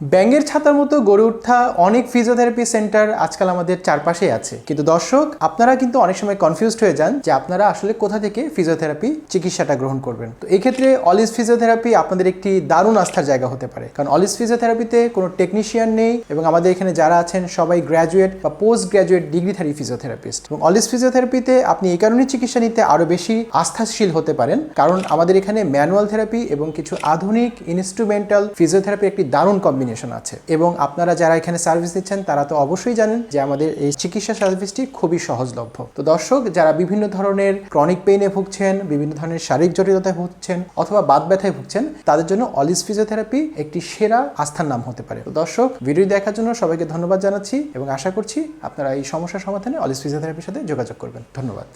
ব্যাঙের ছাতার মতো গড়ে উঠা অনেক ফিজিওথেরাপি সেন্টার আজকাল আমাদের চারপাশেই আছে। কিন্তু দর্শক, আপনারা কিন্তু অনেক সময় কনফিউজড হয়ে যান যে আপনারা আসলে কোথা থেকে ফিজিওথেরাপি চিকিৎসাটা গ্রহণ করবেন। তো এক্ষেত্রে ক্ষেত্রে অলিস ফিজিওথেরাপি আপনাদের একটি দারুণ আস্থার জায়গা হতে পারে। কারণ অলিস ফিজিওথেরাপিতে কোনো টেকনিশিয়ান নেই এবং আমাদের এখানে যারা আছেন সবাই গ্র্যাজুয়েট বা পোস্ট গ্র্যাজুয়েট ডিগ্রিধারী ফিজিওথেরাপিস্ট এবং অলিস ফিজিওথেরাপিতে আপনি এই কারণেই চিকিৎসা নিতে আরও বেশি আস্থাশীল হতে পারেন। কারণ আমাদের এখানে ম্যানুয়াল থেরাপি এবং কিছু আধুনিক ইনস্ট্রুমেন্টাল ফিজিওথেরাপি একটি দারুণ কম্বিনেশন আছে। এবং আপনারা যারা এখানে সার্ভিস দিচ্ছেন, তারা তো অবশ্যই জানেন যে আমাদের এই চিকিৎসা সার্ভিসটি খুবই সহজলভ্য। তো দর্শক, যারা বিভিন্ন ধরনের ক্রনিক পেইনে ভুগছেন, বিভিন্ন ধরনের শারীরিক জটিলতায় ভুগছেন, অথবা বাত ব্যথায় ভুগছেন, তাদের জন্য অলিস ফিজিওথেরাপি একটি সেরা আস্থার নাম হতে পারে। তো দর্শক ভিডিও দেখার জন্য সবাইকে ধন্যবাদ জানাচ্ছি এবং আশা করছি আপনারা এই সমস্যার সমাধানে অলিস ফিজিওথেরাপির সাথে যোগাযোগ করবেন। ধন্যবাদ।